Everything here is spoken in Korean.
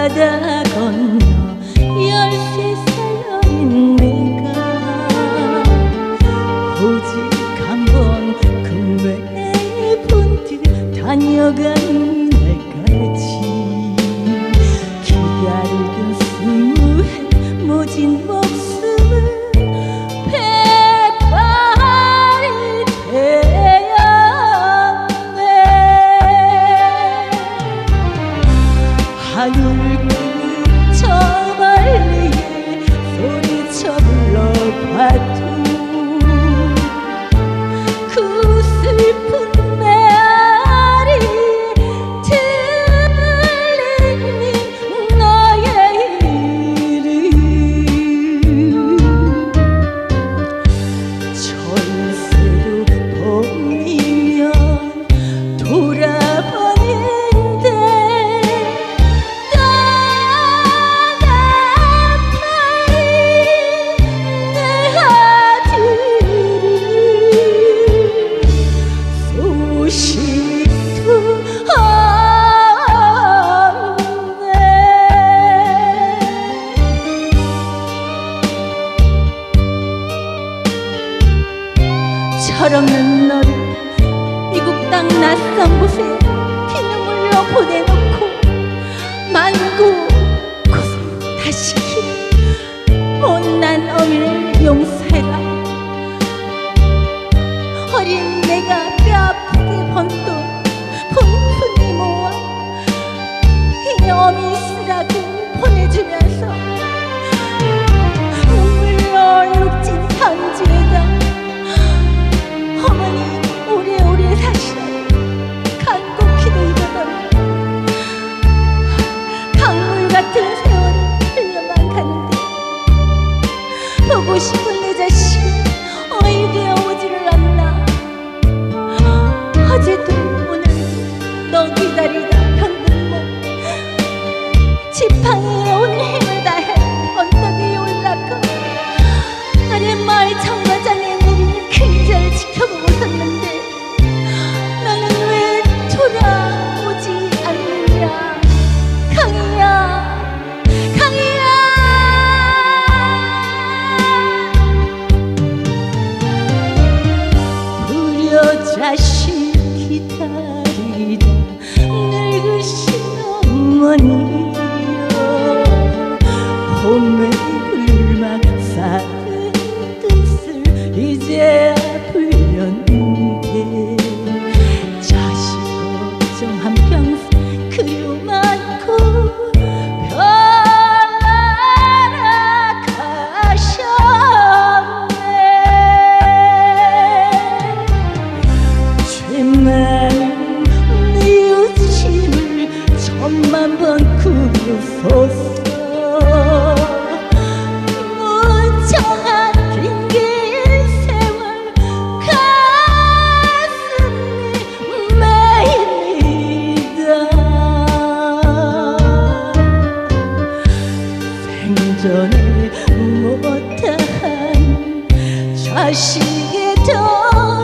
바다 건너 열시 살 어린 내가 오직 한번 그외의 분들 다녀간 내까지 기다리던 스무해 모진 목숨 철없는 너를 미국 땅 낯선 곳에 피눈 물려 보내놓고 만고 고소 다시 키 못난 어미를 용서해라. 어린 내가 뼈 아프게 번돈 본푼이 모아 이 어미 쓰라고 이제 불렸는데 자식 걱정 함평 그만 꾸며 나가셨네. 구부소서 전에 못한 자식의 덕